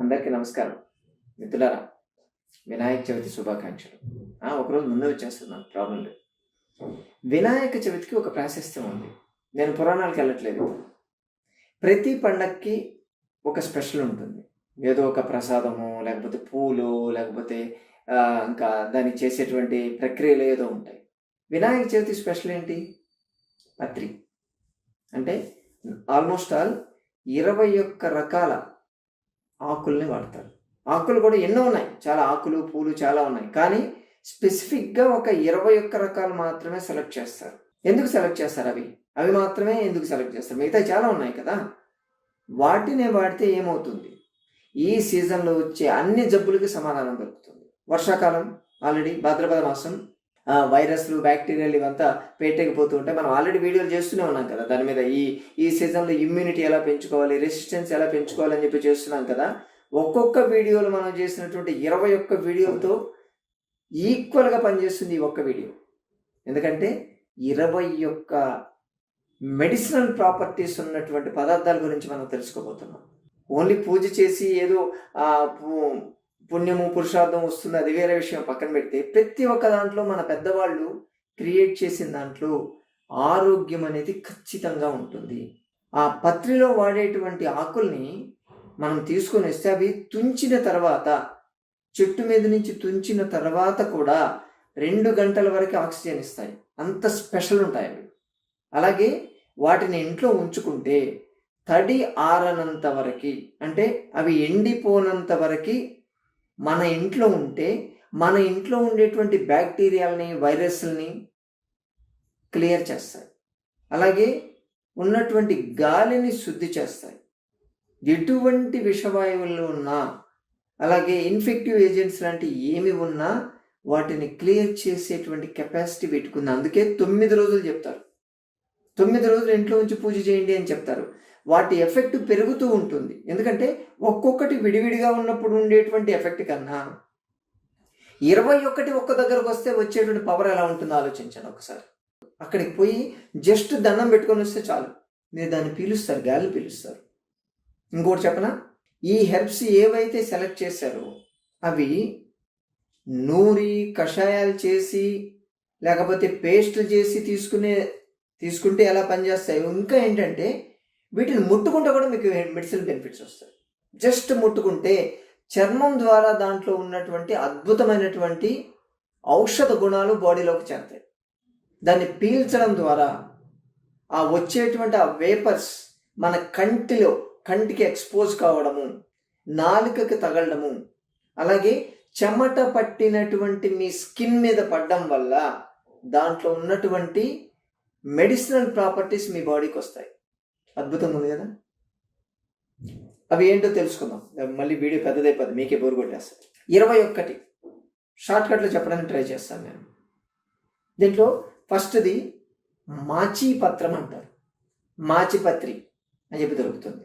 అందరికీ నమస్కారం. మిత్రులారా వినాయక చవితి శుభాకాంక్షలు. ఒకరోజు ముందే వచ్చేస్తున్నాను ప్రాబ్లం లేదు. వినాయక చవితికి ఒక ప్రాశస్త్యం ఉంది. నేను పురాణాలకు వెళ్ళట్లేదు. ప్రతి పండక్కి ఒక స్పెషల్ ఉంటుంది. ఏదో ఒక ప్రసాదము లేకపోతే పూలు లేకపోతే ఇంకా దానికి చేసేటువంటి ప్రక్రియలు ఏదో ఉంటాయి. వినాయక చవితి స్పెషల్ ఏంటి? పత్రి. అంటే ఆల్మోస్ట్ ఆల్ ఇరవై ఒక్క రకాల ఆకుల్ని వాడతారు. ఆకులు కూడా ఎన్నో ఉన్నాయి. చాలా ఆకులు పూలు చాలా ఉన్నాయి. కానీ స్పెసిఫిక్గా ఒక ఇరవై ఒక్క రకాలు మాత్రమే సెలెక్ట్ చేస్తారు. ఎందుకు సెలెక్ట్ చేస్తారు అవి? అవి మాత్రమే ఎందుకు సెలెక్ట్ చేస్తారు? మిగతా చాలా ఉన్నాయి కదా? వాటినే వాడితే ఏమవుతుంది? ఈ సీజన్లో వచ్చే అన్ని జబ్బులకి సమాధానం దొరుకుతుంది. వర్షాకాలం ఆల్రెడీ భాద్రపద మాసం వైరస్లు బ్యాక్టీరియాలు ఇవంతా పెట్టకపోతూ ఉంటే మనం ఆల్రెడీ వీడియోలు చేస్తూనే ఉన్నాం కదా. దాని మీద ఈ ఈ సీజన్లో ఇమ్యూనిటీ ఎలా పెంచుకోవాలి రెసిస్టెన్స్ ఎలా పెంచుకోవాలి అని చెప్పి చేస్తున్నాం కదా. ఒక్కొక్క వీడియోలు మనం చేసినటువంటి ఇరవై ఒక్క వీడియోతో ఈక్వల్గా పనిచేస్తుంది ఈ ఒక్క వీడియో. ఎందుకంటే ఇరవై ఒక్క మెడిసినల్ ప్రాపర్టీస్ ఉన్నటువంటి పదార్థాల గురించి మనం తెలుసుకోబోతున్నాం. ఓన్లీ పూజ చేసి ఏదో పుణ్యము పురుషార్థం వస్తుంది అది వేరే విషయం పక్కన పెడితే. ప్రతి ఒక్క దాంట్లో మన పెద్దవాళ్ళు క్రియేట్ చేసిన దాంట్లో ఆరోగ్యం అనేది ఖచ్చితంగా ఉంటుంది. ఆ పత్రిలో వాడేటువంటి ఆకుల్ని మనం తీసుకొని వస్తే అవి తుంచిన తర్వాత చెట్టు మీద నుంచి తుంచిన తర్వాత కూడా రెండు గంటల వరకు ఆక్సిజన్ ఇస్తాయి. అంత స్పెషల్ ఉంటాయి అవి. అలాగే వాటిని ఇంట్లో ఉంచుకుంటే తడి ఆరనంత వరకు అంటే అవి ఎండిపోనంత వరకు మన ఇంట్లో ఉంటే మన ఇంట్లో ఉండేటువంటి బ్యాక్టీరియాలని వైరస్ని క్లియర్ చేస్తాయి. అలాగే ఉన్నటువంటి గాలిని శుద్ధి చేస్తాయి. ఎటువంటి విషవాయువులు ఉన్నా అలాగే ఇన్ఫెక్టివ్ ఏజెంట్స్ లాంటి ఏమి ఉన్నా వాటిని క్లియర్ చేసేటువంటి కెపాసిటీ పెట్టుకుంది. అందుకే తొమ్మిది రోజులు చెప్తారు. తొమ్మిది రోజులు ఇంట్లో ఉంచి పూజ చేయండి అని చెప్తారు. వాటి ఎఫెక్ట్ పెరుగుతూ ఉంటుంది. ఎందుకంటే ఒక్కొక్కటి విడివిడిగా ఉన్నప్పుడు ఉండేటువంటి ఎఫెక్ట్ కన్నా ఇరవై ఒకటి ఒక్క దగ్గరకు వస్తే వచ్చేటువంటి పవర్ ఎలా ఉంటుందో ఆలోచించండి ఒకసారి. అక్కడికి పోయి జస్ట్ దండం పెట్టుకొని వస్తే చాలు. మీరు దాన్ని పీలుస్తారు గాలి పీలుస్తారు. ఇంకోటి చెప్పనా? ఈ హెర్బ్స్ ఏవైతే సెలెక్ట్ చేశారో అవి నూరి కషాయాలు చేసి లేకపోతే పేస్ట్లు చేసి తీసుకునే తీసుకుంటే ఎలా పనిచేస్తాయి? ఇంకా ఏంటంటే వీటిని ముట్టుకుంటే కూడా మీకు మెడిసిన్ బెనిఫిట్స్ వస్తాయి. జస్ట్ ముట్టుకుంటే చర్మం ద్వారా దాంట్లో ఉన్నటువంటి అద్భుతమైనటువంటి ఔషధ గుణాలు బాడీలోకి చేరుతాయి. దాన్ని పీల్చడం ద్వారా ఆ వచ్చేటువంటి ఆ వేపర్స్ మన కంటిలో కంటికి ఎక్స్పోజ్ కావడము నాలుకకి తగలడము అలాగే చెమట పట్టినటువంటి మీ స్కిన్ మీద పడడం వల్ల దాంట్లో ఉన్నటువంటి మెడిసినల్ ప్రాపర్టీస్ మీ బాడీకి వస్తాయి. అద్భుతంగా ఉంది కదా? అవి ఏంటో తెలుసుకుందాం మళ్ళీ వీడియో పెద్దదైపోద్ది. మీకే బోరు కొట్టేస్తుంది ఇరవై ఒక్కటి. షార్ట్కట్లో చెప్పడానికి ట్రై చేస్తాను నేను. దీంట్లో ఫస్ట్ది మాచిపత్రం అంటారు. మాచిపత్రి అని చెప్పి దొరుకుతుంది.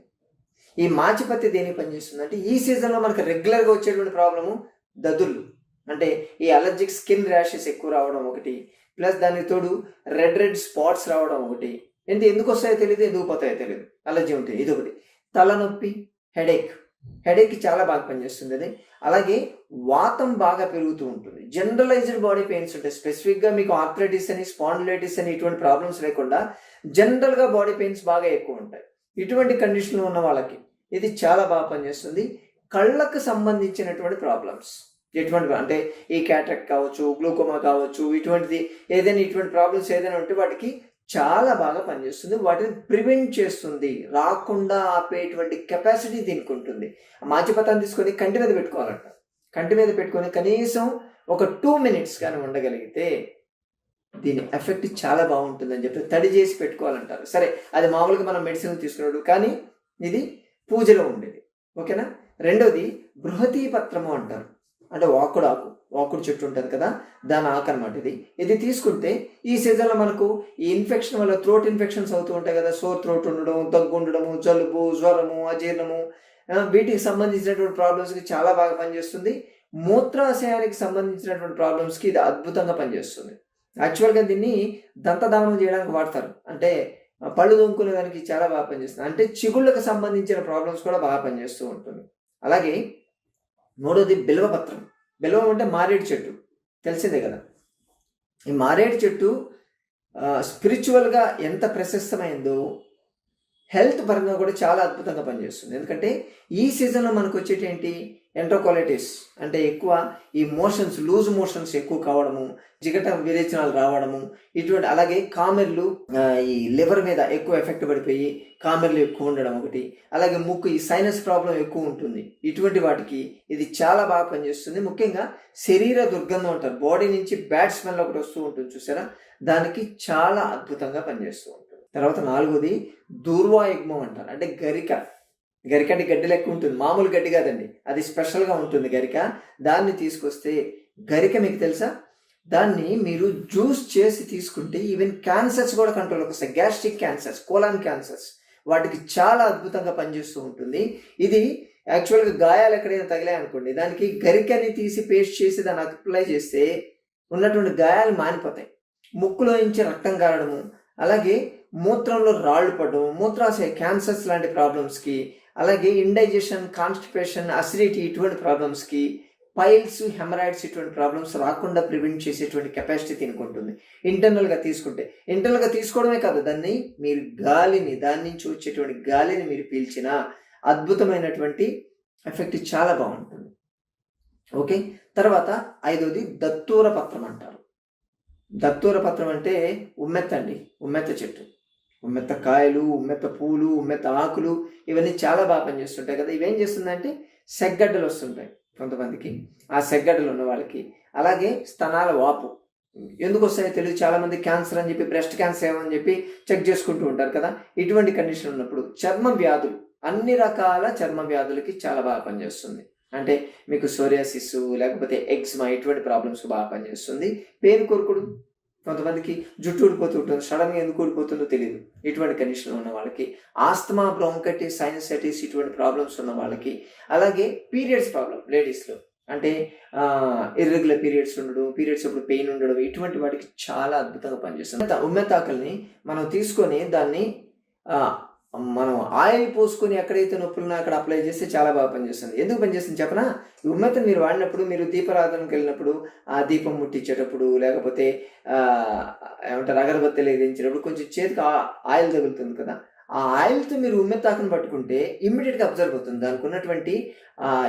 ఈ మాచిపత్రి దేనికి పనిచేస్తుంది అంటే ఈ సీజన్లో మనకు రెగ్యులర్గా వచ్చేటువంటి ప్రాబ్లము దదుళ్ళు అంటే ఈ అలర్జిక్ స్కిన్ ర్యాషెస్ ఎక్కువ రావడం ఒకటి ప్లస్ దానికి తోడు రెడ్ రెడ్ స్పాట్స్ రావడం ఒకటి ఎంత ఎందుకు వస్తాయో తెలియదు ఎందుకు పోతాయో తెలియదు అలర్జీ ఉంటుంది ఇది ఒకటి. తలనొప్పి హెడేక్. హెడేక్ చాలా బాగా పనిచేస్తుంది అది. అలాగే వాతం బాగా పెరుగుతూ ఉంటుంది. జనరలైజ్డ్ బాడీ పెయిన్స్ ఉంటాయి. స్పెసిఫిక్గా మీకు ఆర్థరైటిస్ అని స్పాండిలైటిస్ అని ఇటువంటి ప్రాబ్లమ్స్ లేకుండా జనరల్గా బాడీ పెయిన్స్ బాగా ఎక్కువ ఉంటాయి. ఇటువంటి కండిషన్లో ఉన్న వాళ్ళకి ఇది చాలా బాగా పనిచేస్తుంది. కళ్ళకు సంబంధించినటువంటి ప్రాబ్లమ్స్. ఎటువంటి అంటే ఈ క్యాట్రాక్ట్ కావచ్చు గ్లూకోమా కావచ్చు ఇటువంటిది ఏదైనా ఇటువంటి ప్రాబ్లమ్స్ ఏదైనా ఉంటే వాటికి చాలా బాగా పనిచేస్తుంది. వాటిని ప్రివెంట్ చేస్తుంది. రాకుండా ఆపేటువంటి కెపాసిటీ దీనికి ఉంటుంది. ఆ మాచిపతాన్ని తీసుకొని కంటి మీద పెట్టుకోవాలంట. కంటి మీద పెట్టుకొని కనీసం ఒక టూ మినిట్స్ కానీ ఉండగలిగితే దీని ఎఫెక్ట్ చాలా బాగుంటుందని చెప్పి తడి చేసి పెట్టుకోవాలంటారు. సరే అది మామూలుగా మనం మెడిసిన్ తీసుకున్నాడు కానీ ఇది పూజలో ఉండేది. ఓకేనా? రెండోది బృహతీ పత్రము అంటారు. అంటే వాకుడు ఆకు వాకుడు చెట్టు ఉంటుంది కదా దాని ఆకు అనమాట ఇది. ఇది తీసుకుంటే ఈ సీజన్లో మనకు ఈ ఇన్ఫెక్షన్ వల్ల థ్రోట్ ఇన్ఫెక్షన్స్ అవుతూ ఉంటాయి కదా సోర్ థ్రోట్ ఉండడం దగ్గు ఉండడము జలుబు జ్వరము అజీర్ణము వీటికి సంబంధించినటువంటి ప్రాబ్లమ్స్కి చాలా బాగా పనిచేస్తుంది. మూత్రాశయానికి సంబంధించినటువంటి ప్రాబ్లమ్స్కి ఇది అద్భుతంగా పనిచేస్తుంది. యాక్చువల్గా దీన్ని దంతదానం చేయడానికి వాడతారు. అంటే పళ్ళు దొంకునే దానికి చాలా బాగా పనిచేస్తుంది. అంటే చిగుళ్ళకు సంబంధించిన ప్రాబ్లమ్స్ కూడా బాగా పనిచేస్తూ ఉంటుంది. అలాగే మూడోది బిల్వపత్రం. బిల్వం అంటే మారేడు చెట్టు. తెలిసిందే కదా? ఈ మారేడు చెట్టు స్పిరిచువల్గా ఎంత ప్రశస్తమైందో హెల్త్ పరంగా కూడా చాలా అద్భుతంగా పనిచేస్తుంది. ఎందుకంటే ఈ సీజన్లో మనకు వచ్చేటేంటి ఎంట్రోకోలైటిస్ అంటే ఎక్కువ ఈ మోషన్స్ లూజ్ మోషన్స్ ఎక్కువ కావడము జిగట విరేచనాలు రావడము ఇటువంటి అలాగే కామెర్లు ఈ లివర్ మీద ఎక్కువ ఎఫెక్ట్ పడిపోయి కామెర్లు ఎక్కువ ఉండడం ఒకటి. అలాగే ముక్కు ఈ సైనస్ ప్రాబ్లం ఎక్కువ ఉంటుంది. ఇటువంటి వాటికి ఇది చాలా బాగా పనిచేస్తుంది. ముఖ్యంగా శరీర దుర్గంధం అంటారు. బాడీ నుంచి బ్యాడ్ స్మెల్ ఒకటి వస్తూ ఉంటుంది చూసారా? దానికి చాలా అద్భుతంగా పనిచేస్తూ ఉంటుంది. తర్వాత నాలుగోది దూర్వాయుగ్మం అంటారు. అంటే గరిక. గరిక అంటే గడ్డి లెక్క ఉంటుంది. మామూలు గడ్డి కాదండి. అది స్పెషల్గా ఉంటుంది గరిక. దాన్ని తీసుకొస్తే గరిక మీకు తెలుసా? దాన్ని మీరు జ్యూస్ చేసి తీసుకుంటే ఈవెన్ క్యాన్సర్స్ కూడా కంట్రోల్కి వస్తాయి గ్యాస్ట్రిక్ క్యాన్సర్స్ కోలాన్ క్యాన్సర్స్ వాటికి చాలా అద్భుతంగా పనిచేస్తూ ఉంటుంది. ఇది యాక్చువల్గా గాయాలు ఎక్కడైనా తగిలాయి అనుకోండి. దానికి గరికని తీసి పేస్ట్ చేసి దాన్ని అప్లై చేస్తే ఉన్నటువంటి గాయాలు మానిపోతాయి. ముక్కులో నుంచి రక్తం కారడము అలాగే మూత్రంలో రాళ్ళు పడడం మూత్రాశయ క్యాన్సర్స్ లాంటి ప్రాబ్లమ్స్కి అలాగే ఇండైజెషన్ కాన్స్టిపేషన్ అసిడిటీ ఇటువంటి ప్రాబ్లమ్స్కి పైల్స్ హెమరాయిడ్స్ ఇటువంటి ప్రాబ్లమ్స్ రాకుండా ప్రివెంట్ చేసేటువంటి కెపాసిటీ దీనికి ఉంటుంది ఇంటర్నల్గా తీసుకుంటే ఇంటర్నల్గా తీసుకోవడమే కాదు దాన్ని మీరు గాలిని దాని నుంచి వచ్చేటువంటి గాలిని మీరు పీల్చిన అద్భుతమైనటువంటి ఎఫెక్ట్ చాలా బాగుంటుంది. ఓకే? తర్వాత ఐదవది దత్తూర పత్రం అంటారు. దత్తూర పత్రం అంటే ఉమ్మెత్త అండి ఉమ్మెత్త చెట్టు. ఉమ్మెత్త కాయలు ఉమ్మెత్త పూలు ఉమ్మెత్త ఆకులు ఇవన్నీ చాలా బాగా పనిచేస్తుంటాయి కదా. ఇవేం చేస్తుందంటే సెగ్గడ్డలు వస్తుంటాయి కొంతమందికి. ఆ సెగ్గడ్డలు ఉన్న వాళ్ళకి. అలాగే స్తనాల వాపు. ఎందుకు వస్తాయో తెలియదు. చాలామంది క్యాన్సర్ అని చెప్పి బ్రెస్ట్ క్యాన్సర్ ఏమని చెప్పి చెక్ చేసుకుంటూ ఉంటారు కదా. ఇటువంటి కండిషన్ ఉన్నప్పుడు చర్మ వ్యాధులు అన్ని రకాల చర్మ వ్యాధులకి చాలా బాగా పనిచేస్తుంది. అంటే మీకు సోరియాసిస్ లేకపోతే ఎగ్స్మా ఇటువంటి ప్రాబ్లమ్స్ బాగా పనిచేస్తుంది. పేరు కొరుకుడు. కొంతమందికి జుట్టు ఊడిపోతూ ఉంటుంది సడన్గా ఎందుకు ఊడిపోతుందో తెలియదు ఇటువంటి కండిషన్ ఉన్న వాళ్ళకి ఆస్తమా బ్రోంకైటిస్ సైనసైటిస్ ఇటువంటి ప్రాబ్లమ్స్ ఉన్న వాళ్ళకి అలాగే పీరియడ్స్ ప్రాబ్లం లేడీస్లో అంటే ఇర్రెగ్యులర్ పీరియడ్స్ ఉండడం పీరియడ్స్ అప్పుడు పెయిన్ ఉండడం ఇటువంటి వాటికి చాలా అద్భుతంగా పనిచేస్తుంది. ఉమ్మెతాకుల్ని మనం తీసుకొని దాన్ని మనం ఆయిల్ పోసుకొని ఎక్కడైతే నొప్పులు అక్కడ అప్లై చేస్తే చాలా బాగా పనిచేస్తుంది. ఎందుకు పనిచేస్తుంది చెప్పనా? ఈ ఉమ్మెత్తం మీరు వాడినప్పుడు మీరు దీపారాధనకి వెళ్ళినప్పుడు ఆ దీపం ముట్టించేటప్పుడు లేకపోతే ఏమంటారు అగరబత్తిలు ఎదించినప్పుడు కొంచెం చేతికి ఆ- ఆయిల్ తగులుతుంది కదా. ఆ ఆయిల్తో మీరు ఉమ్మెత్తాకును పట్టుకుంటే ఇమ్మీడియట్గా అబ్జర్వ్ అవుతుంది. దానికి ఉన్నటువంటి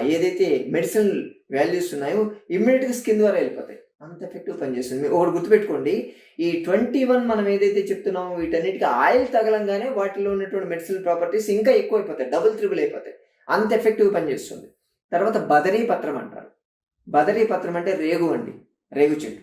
ఏదైతే మెడిసిన్ వాల్యూస్ ఉన్నాయో ఇమ్మీడియట్గా స్కిన్ ద్వారా వెళ్ళిపోతాయి. అంత ఎఫెక్టివ్ పనిచేస్తుంది ఒకటి గుర్తుపెట్టుకోండి. ఈ ట్వంటీ వన్ మనం ఏదైతే చెప్తున్నామో వీటన్నిటికీ ఆయిల్ తగలంగానే వాటిలో ఉన్నటువంటి మెడిసిన్ ప్రాపర్టీస్ ఇంకా ఎక్కువ అయిపోతాయి డబుల్ త్రిబుల్ అయిపోతాయి. అంత ఎఫెక్టివ్ పనిచేస్తుంది తర్వాత బదరీ పత్రం అంటారు. బదరీ పత్రం అంటే రేగు అండి. రేగు చెట్టు.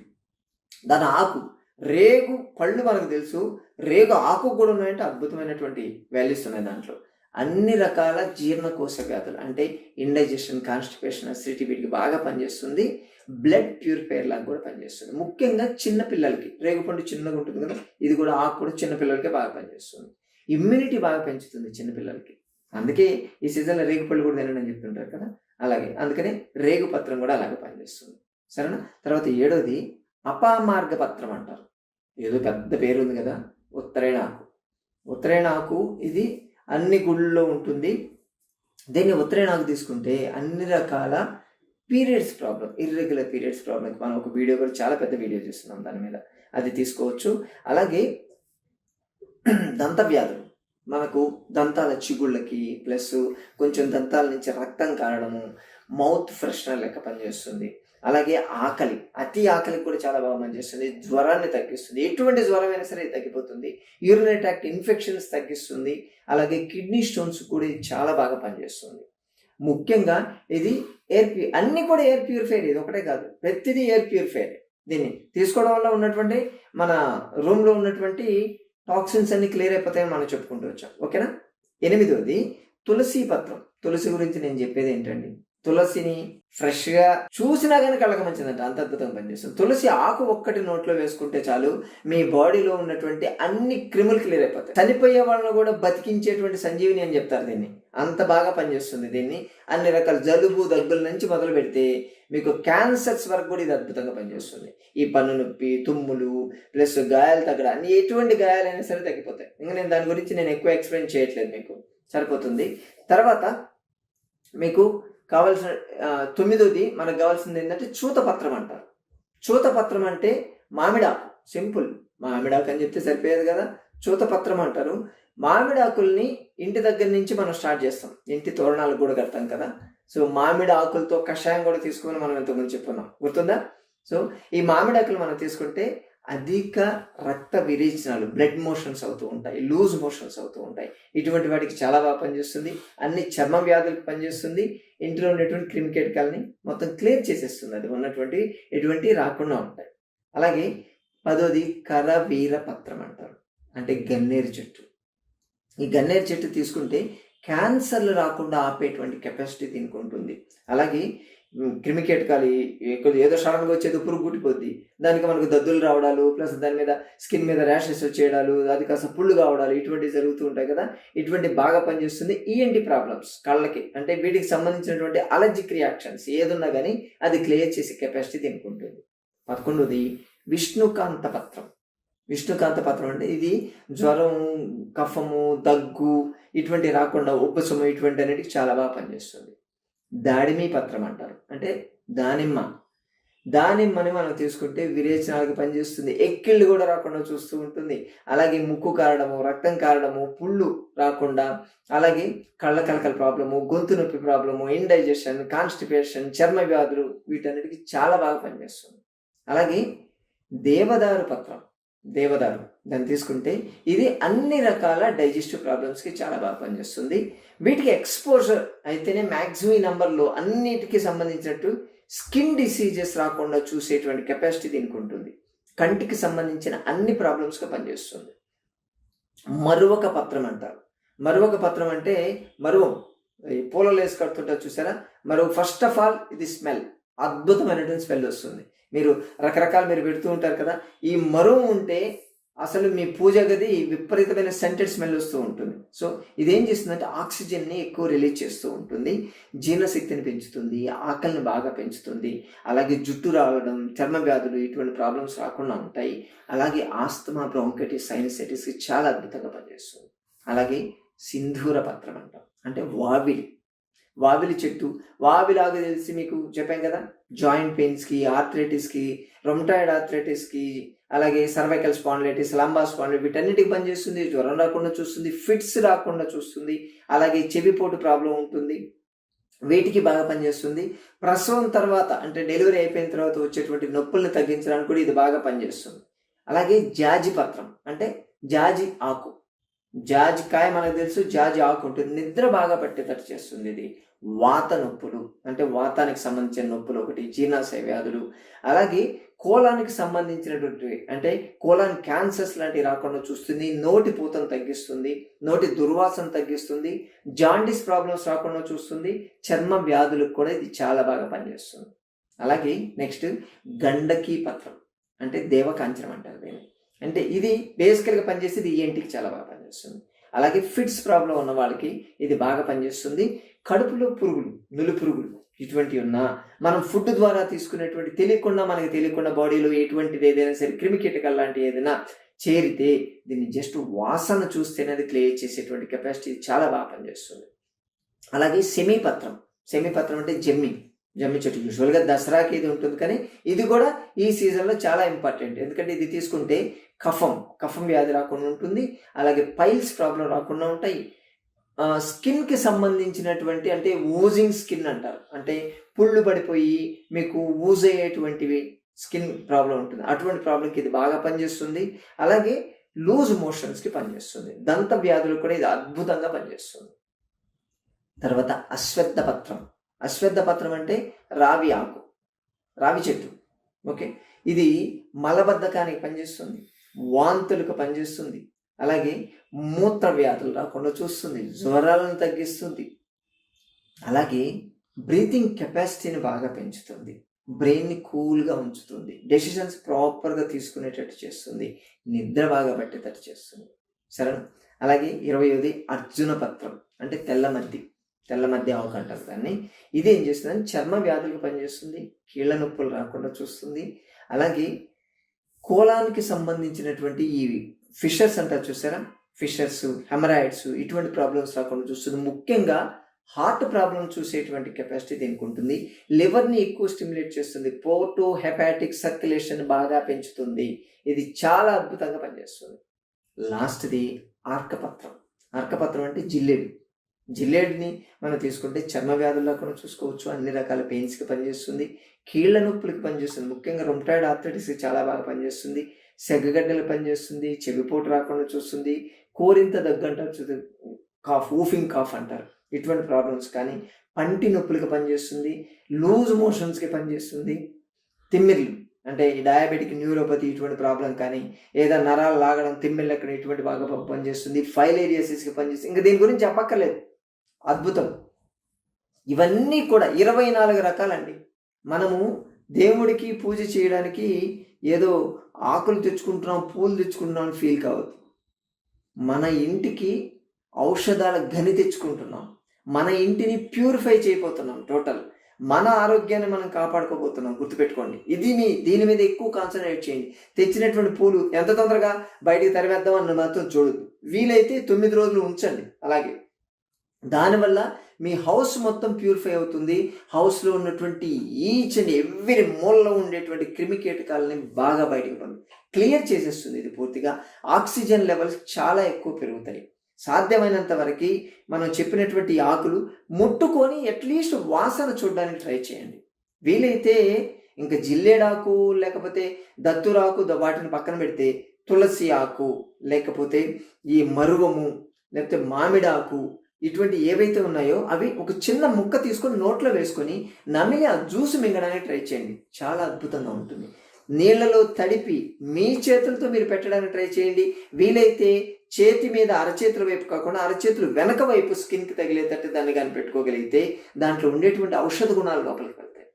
దాని ఆకు. రేగు పళ్ళు మనకు తెలుసు. రేగు ఆకు కూడా ఉన్నాయంటే అద్భుతమైనటువంటి వాల్యూస్ ఉన్నాయి దాంట్లో. అన్ని రకాల జీర్ణకోశ వ్యాధులు అంటే ఇండైజెషన్ కాన్స్టిపేషన్ అసిడిటీ వీటికి బాగా పనిచేస్తుంది. బ్లడ్ ప్యూరిఫైర్ లాగా కూడా పనిచేస్తుంది. ముఖ్యంగా చిన్న పిల్లలకి రేగుపండు చిన్నగా ఉంటుంది కదా ఇది కూడా ఆకు కూడా చిన్నపిల్లలకే బాగా పనిచేస్తుంది. ఇమ్యూనిటీ బాగా పెంచుతుంది చిన్న పిల్లలకి. అందుకే ఈ సీజన్లో రేగుపళ్ళు కూడా తినడం అని చెప్తుంటారు కదా. అలాగే అందుకనే రేగు పత్రం కూడా అలాగే పనిచేస్తుంది. సరేనా? తర్వాత ఏడోది అపామార్గ పత్రం అంటారు. ఏదో పెద్ద పేరు ఉంది కదా ఉత్తరేణ ఆకు. ఉత్తరేణ ఆకు ఇది అన్ని గుళ్ళలో ఉంటుంది. దీన్ని ఉత్తరేణ తీసుకుంటే అన్ని రకాల periods problem irregular periods problem మనం ఒక వీడియో కూడా చాలా పెద్ద వీడియో చేస్తున్నాం దాని మీద. అది తీసుకోవచ్చు. అలాగే దంత వ్యాధులు మనకు దంతాల చిగుళ్ళకి ప్లస్ కొంచెం దంతాల నుంచి రక్తం కారడము మౌత్ ఫ్రెషనర్ లెక్క పనిచేస్తుంది. అలాగే ఆకలి. అతి ఆకలి కూడా చాలా బాగా పనిచేస్తుంది. జ్వరాన్ని తగ్గిస్తుంది. ఎటువంటి జ్వరమైనా సరే తగ్గిపోతుంది. యూరినరీ ట్రాక్ట్ ఇన్ఫెక్షన్స్ తగ్గిస్తుంది. అలాగే కిడ్నీ స్టోన్స్ కూడా ఇది చాలా బాగా పనిచేస్తుంది. ముఖ్యంగా ఇది ఎయిర్ ప్యూ అన్ని కూడా ఎయిర్ ప్యూరిఫైడ్ ఇది ఒకటే కాదు. ప్రతిదీ ఎయిర్ ప్యూరిఫైడ్ దీన్ని తీసుకోవడం వల్ల ఉన్నటువంటి మన రూమ్లో ఉన్నటువంటి టాక్సిన్స్ అన్ని క్లియర్ అయిపోతాయని మనం చెప్పుకుంటూ వచ్చాం. ఓకేనా? ఎనిమిదవది తులసి పత్రం. తులసి గురించి నేను చెప్పేది ఏంటండి? తులసిని ఫ్రెష్గా చూసినా కానీ కళ్ళకి మంచిదంట. అంత అద్భుతంగా పనిచేస్తుంది. తులసి ఆకు ఒక్కటి నోట్లో వేసుకుంటే చాలు మీ బాడీలో ఉన్నటువంటి అన్ని క్రిములు క్లియర్ అయిపోతాయి. చనిపోయే వాళ్ళని కూడా బతికించేటువంటి సంజీవిని అని చెప్తారు దీన్ని. అంత బాగా పనిచేస్తుంది దీన్ని. అన్ని రకాల జలుబు దగ్గుల నుంచి మొదలు పెడితే మీకు క్యాన్సర్స్ వరకు కూడా ఇది అద్భుతంగా పనిచేస్తుంది. ఈ పన్ను నొప్పి తుమ్ములు ప్లస్ గాయాలు తగ్గడం అన్ని ఎటువంటి గాయాలైనా సరే తగ్గిపోతాయి. ఇంకా నేను దాని గురించి నేను ఎక్కువ ఎక్స్ప్లెయిన్ చేయట్లేదు మీకు. సరిపోతుంది. తర్వాత మీకు కావాల్సిన తొమ్మిదవది తొమ్మిదోది మనకు కావాల్సింది ఏంటంటే చూతపత్రం అంటారు. చూతపత్రం అంటే మామిడాకు సింపుల్. మామిడాకు అని చెప్తే సరిపోయేది కదా. చూతపత్రం అంటారు. మామిడాకుల్ని ఇంటి దగ్గర నుంచి మనం స్టార్ట్ చేస్తాం. ఇంటి తోరణాలు కూడా కడతాం కదా. సో మామిడి ఆకులతో కషాయం కూడా తీసుకుని మనం ఇంతకుముందు చెప్పుకున్నాం. గుర్తుందా? సో ఈ మామిడి ఆకులు మనం తీసుకుంటే అధిక రక్త విరేచనాలు బ్లడ్ మోషన్స్ అవుతూ ఉంటాయి లూజ్ మోషన్స్ అవుతూ ఉంటాయి. ఇటువంటి వాటికి చాలా బాగా పనిచేస్తుంది. అన్ని చర్మ వ్యాధులకు పనిచేస్తుంది. ఇంట్లో ఉండేటువంటి క్రిమికేటకాలని మొత్తం క్లియర్ చేసేస్తుంది. అది ఉన్నటువంటి ఎటువంటి రాకుండా ఉంటాయి. అలాగే పదోది కరవీర పత్రం అంటారు. అంటే గన్నేరు చెట్టు. ఈ గన్నేరు చెట్టు తీసుకుంటే క్యాన్సర్లు రాకుండా ఆపేటువంటి కెపాసిటీ దీనికి ఉంటుంది. అలాగే క్రిమికేటకాలు ఈ- ఏదో సడన్గా వచ్చేది పురుగు గుట్టిపోద్ది దానికి మనకు దద్దులు రావడాలు ప్లస్ దాని మీద స్కిన్ మీద ర్యాషెస్ వచ్చేయడాలు అది కాస్త పుళ్ళు కావడాలు ఇటువంటివి జరుగుతూ ఉంటాయి కదా. ఇటువంటి బాగా పనిచేస్తుంది ఈఎన్టి ప్రాబ్లమ్స్ కళ్ళకి. అంటే వీటికి సంబంధించినటువంటి అలర్జిక్ రియాక్షన్స్ ఏదున్నా కానీ అది క్లియర్ చేసే కెపాసిటీ తినుకుంటుంది పదకొండుది విష్ణుకాంత పత్రం. విష్ణుకాంత పత్రం అంటే ఇది జ్వరం కఫము దగ్గు ఇటువంటి రాకుండా ఉపశమ ఇటువంటి అన్నిటికి చాలా బాగా పనిచేస్తుంది. దాడిమి పత్రం అంటారు. అంటే దానిమ్మ. దానిమ్మని మనం తీసుకుంటే విరేచనాలకి పనిచేస్తుంది ఎక్కిళ్ళు కూడా రాకుండా చూస్తూ ఉంటుంది. అలాగే ముక్కు కారడము రక్తం కారడము పుళ్ళు రాకుండా అలాగే కళ్ళ కలకల ప్రాబ్లము గొంతు నొప్పి ప్రాబ్లము ఇండైజెషన్ కాన్స్టిపేషన్ చర్మ వ్యాధులు వీటన్నిటికీ చాలా బాగా పనిచేస్తుంది. అలాగే దేవదారు పత్రం. దేవదారు. దాన్ని తీసుకుంటే ఇది అన్ని రకాల డైజెస్టివ్ ప్రాబ్లమ్స్కి చాలా బాగా పనిచేస్తుంది. వీటికి ఎక్స్పోజర్ అయితేనే మ్యాక్సిమం నెంబర్లో అన్నిటికీ సంబంధించినట్టు స్కిన్ డిసీజెస్ రాకుండా చూసేటువంటి కెపాసిటీ దీనికి ఉంటుంది. కంటికి సంబంధించిన అన్ని ప్రాబ్లమ్స్గా పనిచేస్తుంది. మరువక పత్రం అంటారు. మరువక పత్రం అంటే మరువం. ఈ పూలలో వేసి కడుతుంటారు చూసారా? మరువు ఫస్ట్ ఆఫ్ ఆల్ ఇది స్మెల్ అద్భుతమైనటువంటి స్మెల్ వస్తుంది. మీరు రకరకాలు మీరు పెడుతూ ఉంటారు కదా ఈ మరువు ఉంటే అసలు మీ పూజ గది విపరీతమైన సెంటెడ్ స్మెల్ వస్తూ ఉంటుంది. సో ఇదేం చేస్తుందంటే ఆక్సిజన్ని ఎక్కువ రిలీజ్ చేస్తూ ఉంటుంది. జీర్ణశక్తిని పెంచుతుంది ఆకలిని బాగా పెంచుతుంది. అలాగే జుట్టు రావడం చర్మ వ్యాధులు ఇటువంటి ప్రాబ్లమ్స్ రాకుండా ఉంటాయి. అలాగే ఆస్తమా బ్రాంకైటిస్ సైనసైటిస్కి చాలా అద్భుతంగా పనిచేస్తుంది. అలాగే సింధూర పత్రం అంటాం. అంటే వావిలి. వావిలి చెట్టు. వావిలాగా తెలిసి మీకు చెప్పాం కదా? జాయింట్ పెయిన్స్కి ఆర్థరైటిస్కి రొమటాయిడ్ ఆర్థరైటిస్కి అలాగే సర్వైకల్ స్పాండిలైటిస్ లంబా స్పాండిలైటిస్ వీటన్నిటికి పనిచేస్తుంది జ్వరం రాకుండా చూస్తుంది ఫిట్స్ రాకుండా చూస్తుంది అలాగే చెవిపోటు ప్రాబ్లం ఉంటుంది. వేటికి బాగా పనిచేస్తుంది? ప్రసవం తర్వాత అంటే డెలివరీ అయిపోయిన తర్వాత వచ్చేటువంటి నొప్పుల్ని తగ్గించడానికి కూడా ఇది బాగా పనిచేస్తుంది. అలాగే జాజి పత్రం అంటే జాజి ఆకు. జాజి కాయ మనకు తెలుసు జాజి ఆకు ఉంటుంది. నిద్ర బాగా పట్టేటట్టు చేస్తుంది ఇది. వాత నొప్పులు అంటే వాతానికి సంబంధించిన నొప్పులు ఒకటి జీర్ణాశయ వ్యాధులు. అలాగే కోలానికి సంబంధించినటువంటి అంటే కోలాన్ క్యాన్సర్స్ లాంటివి రాకుండా చూస్తుంది నోటి పూతను తగ్గిస్తుంది నోటి దుర్వాసన తగ్గిస్తుంది జాండీస్ ప్రాబ్లమ్స్ రాకుండా చూస్తుంది చర్మ వ్యాధులకు కూడా ఇది చాలా బాగా పనిచేస్తుంది. అలాగే నెక్స్ట్ గండకీ పత్రం అంటే దేవకాంచనం అంటారు దీన్ని. అంటే ఇది బేసికల్గా పనిచేసేది ఈఎన్టీకి చాలా బాగా పనిచేస్తుంది. అలాగే ఫిట్స్ ప్రాబ్లం ఉన్న వాళ్ళకి ఇది బాగా పనిచేస్తుంది. కడుపులో పురుగులు నులు పురుగులు ఇటువంటివి ఉన్నా మనం ఫుడ్ ద్వారా తీసుకునేటువంటి తెలియకుండా మనకి తెలియకుండా బాడీలో ఎటువంటిది ఏదైనా సరే క్రిమికీటకాలు లాంటి ఏదైనా చేరితే దీన్ని జస్ట్ వాసన చూస్తేనే అది క్లియర్ చేసేటువంటి కెపాసిటీ చాలా బాగా పనిచేస్తుంది. అలాగే సెమీపత్రం సెమీపత్రం అంటే జమ్మి జమ్మి చెట్టు. యూజువల్గా దసరాకి ఇది ఉంటుంది కానీ ఇది కూడా ఈ సీజన్లో చాలా ఇంపార్టెంట్. ఎందుకంటే ఇది తీసుకుంటే కఫం కఫం వ్యాధి రాకుండా ఉంటుంది. అలాగే పైల్స్ ప్రాబ్లం రాకుండా ఉంటాయి. స్కిన్కి సంబంధించినటువంటి అంటే ఊజింగ్ స్కిన్ అంటారు. అంటే పుళ్ళు పడిపోయి మీకు ఊజ్ అయ్యేటువంటివి స్కిన్ ప్రాబ్లం ఉంటుంది. అటువంటి ప్రాబ్లంకి ఇది బాగా పనిచేస్తుంది. అలాగే లూజ్ మోషన్స్కి పనిచేస్తుంది. దంత వ్యాధులు కూడా ఇది అద్భుతంగా పనిచేస్తుంది. తర్వాత అశ్వత్థ పత్రం. అశ్వత్థ పత్రం అంటే రావి ఆకు. రావి చెట్టు. ఓకే? ఇది మలబద్ధకానికి పనిచేస్తుంది. వాంతులకు పనిచేస్తుంది. అలాగే మూత్ర వ్యాధులు రాకుండా చూస్తుంది జ్వరాలను తగ్గిస్తుంది. అలాగే బ్రీతింగ్ కెపాసిటీని బాగా పెంచుతుంది. బ్రెయిన్ని కూల్గా ఉంచుతుంది. డెసిషన్స్ ప్రాపర్గా తీసుకునేటట్టు చేస్తుంది. నిద్ర బాగా పట్టేటట్టు చేస్తుంది. సరేనా? అలాగే ఇరవైది అర్జున పత్రం అంటే తెల్ల మద్ది తెల్ల మధ్య ఆకు అంటారు దాన్ని. ఇది ఏం చేస్తుంది చర్మ వ్యాధులకు పనిచేస్తుంది కీళ్ళ నొప్పులు రాకుండా చూస్తుంది. అలాగే కోలానికి సంబంధించినటువంటి ఈ ఫిషర్స్ అంటారు చూసారా? ఫిషర్స్ హెమరాయిడ్స్ ఇటువంటి ప్రాబ్లమ్స్ రాకుండా చూస్తుంది. ముఖ్యంగా హార్ట్ ప్రాబ్లం చూసేటువంటి కెపాసిటీ దీనికి ఉంటుంది. లివర్ని ఎక్కువ స్టిమ్యులేట్ చేస్తుంది. పోర్టో హెపాటిక్ సర్క్యులేషన్ బాగా పెంచుతుంది. ఇది చాలా అద్భుతంగా పనిచేస్తుంది. లాస్ట్ది ఆర్కపత్రం. ఆర్కపత్రం అంటే జిల్లేడు. జిల్లేడుని మనం తీసుకుంటే చర్మ వ్యాధుల్లో కూడా చూసుకోవచ్చు. అన్ని రకాల పెయిన్స్కి పనిచేస్తుంది. కీళ్ళ నొప్పులకి పనిచేస్తుంది. ముఖ్యంగా రొమ్టాయిడ్ ఆర్థరైటిస్కి చాలా బాగా పనిచేస్తుంది. సెగ్గగడ్డలు పనిచేస్తుంది చెవిపోటు రాకుండా చూస్తుంది కోరింత దగ్గంటారు కాఫ్ ఊఫింగ్ కాఫ్ అంటారు. ఇటువంటి ప్రాబ్లమ్స్ కానీ పంటి నొప్పులకి పనిచేస్తుంది లూజ్ మోషన్స్కి పనిచేస్తుంది తిమ్మిర్లు అంటే ఈ డయాబెటిక్ న్యూరోపతి ఇటువంటి ప్రాబ్లం కానీ ఏదో నరాలు లాగడం తిమ్మిళ్ళు ఎక్కడ ఇటువంటి బాగా పనిచేస్తుంది ఫైలేరియాసిస్కి పనిచేస్తుంది. ఇంకా దీని గురించి చెప్పక్కర్లేదు. అద్భుతం. ఇవన్నీ కూడా ఇరవై నాలుగు రకాలండి. మనము దేవుడికి పూజ చేయడానికి ఏదో ఆకులు తెచ్చుకుంటున్నాం పూలు తెచ్చుకుంటున్నాం అని ఫీల్ కావద్దు. మన ఇంటికి ఔషధాల గని తెచ్చుకుంటున్నాం. మన ఇంటిని ప్యూరిఫై చేయబోతున్నాం టోటల్ మన ఆరోగ్యాన్ని మనం కాపాడుకోబోతున్నాం గుర్తుపెట్టుకోండి. ఇది మీ దీని మీద ఎక్కువ కాన్సన్ట్రేట్ చేయండి. తెచ్చినటువంటి పూలు ఎంత తొందరగా బయటికి తరివేద్దాం అన్న మాత్రం చూడదు వీలైతే తొమ్మిది రోజులు ఉంచండి. అలాగే దానివల్ల మీ హౌస్ మొత్తం ప్యూరిఫై అవుతుంది. హౌస్లో ఉన్నటువంటి ఈచ్ అండ్ ఎవ్రీ మూలలో ఉండేటువంటి క్రిమి కీటకాలని బాగా బయటకు ఉంటుంది క్లియర్ చేసేస్తుంది ఇది పూర్తిగా. ఆక్సిజన్ లెవెల్స్ చాలా ఎక్కువ పెరుగుతాయి. సాధ్యమైనంత వరకు మనం చెప్పినటువంటి ఆకులు ముట్టుకొని అట్లీస్ట్ వాసన చూడడానికి ట్రై చేయండి. వీలైతే ఇంకా జిల్లేడాకు లేకపోతే దత్తురాకు ద- వాటిని పక్కన పెడితే తులసి ఆకు లేకపోతే ఈ మరుగము లేకపోతే మామిడాకు ఇటువంటి ఏవైతే ఉన్నాయో అవి ఒక చిన్న ముక్క తీసుకొని నోట్లో వేసుకొని నమిలి ఆ జ్యూస్ మింగడానికి ట్రై చేయండి. చాలా అద్భుతంగా ఉంటుంది. నీళ్ళలో తడిపి మీ చేతులతో మీరు పెట్టడానికి ట్రై చేయండి. వీలైతే చేతి మీద అరచేతుల వైపు కాకుండా అరచేతులు వెనక వైపు స్కిన్కి తగిలేటట్టు దాన్ని కానీ పెట్టుకోగలిగితే దాంట్లో ఉండేటువంటి ఔషధ గుణాలు లోపలికి వెళ్తాయి.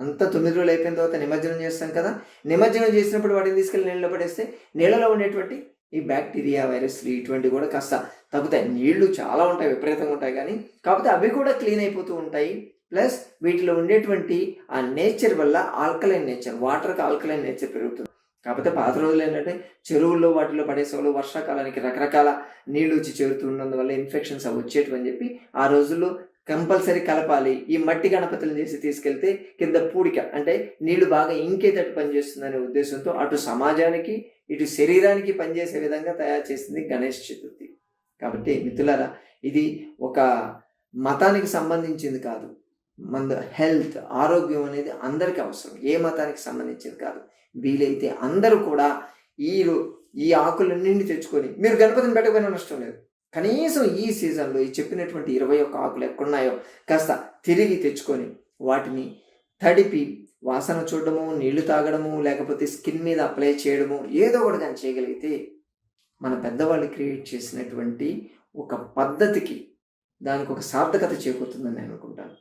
అంతా తొమ్మిది రోజులు అయిపోయిన తర్వాత నిమజ్జనం చేస్తాం కదా. నిమజ్జనం చేసినప్పుడు వాటిని తీసుకెళ్ళి నీళ్ళలో పడేస్తే నీళ్ళలో ఉండేటువంటి ఈ బ్యాక్టీరియా వైరస్లు ఇటువంటివి కూడా కాస్త తగ్గుతాయి. నీళ్ళు చాలా ఉంటాయి విపరీతంగా ఉంటాయి కానీ కాకపోతే అవి కూడా క్లీన్ అయిపోతూ ఉంటాయి. ప్లస్ వీటిలో ఉండేటువంటి ఆ నేచర్ వల్ల ఆల్కలైన్ నేచర్ వాటర్కి ఆల్కలైన్ నేచర్ పెరుగుతుంది. కాకపోతే పాత రోజులు ఏంటంటే చెరువుల్లో వాటిలో పడేసేవాళ్ళు వర్షాకాలానికి రకరకాల నీళ్ళు వచ్చి చేరుతున్నందువల్ల ఇన్ఫెక్షన్స్ అవి వచ్చేటివని చెప్పి ఆ రోజుల్లో కంపల్సరీ కలపాలి. ఈ మట్టి గణపతులను చేసి తీసుకెళ్తే కింద పూడిక అంటే నీళ్ళు బాగా ఇంకేటట్టు పనిచేస్తుందనే ఉద్దేశంతో అటు సమాజానికి ఇటు శరీరానికి పనిచేసే విధంగా తయారు చేసింది గణేష్ చతుర్థి. కాబట్టి మిత్రులారా ఇది ఒక మతానికి సంబంధించింది కాదు. మన హెల్త్ ఆరోగ్యం అనేది అందరికీ అవసరం. ఏ మతానికి సంబంధించింది కాదు. వీలైతే అందరూ కూడా ఈ ఈ ఆకులన్నింటినీ తెచ్చుకొని మీరు గణపతిని పెట్టకపోయినా నష్టం లేదు. కనీసం ఈ సీజన్లో ఈ చెప్పినటువంటి ఇరవై ఒక్క ఆకులు ఎక్కడున్నాయో కాస్త తిరిగి తెచ్చుకొని వాటిని తడిపి వాసన చూడడము నీళ్ళు తాగడము లేకపోతే స్కిన్ మీద అప్లై చేయడము ఏదో ఒకటి కానీ చేయగలిగితే మన పెద్దవాళ్ళు క్రియేట్ చేసినటువంటి ఒక పద్ధతికి దానికి ఒక సార్థకత చేకూరుతుందని నేను అనుకుంటాను.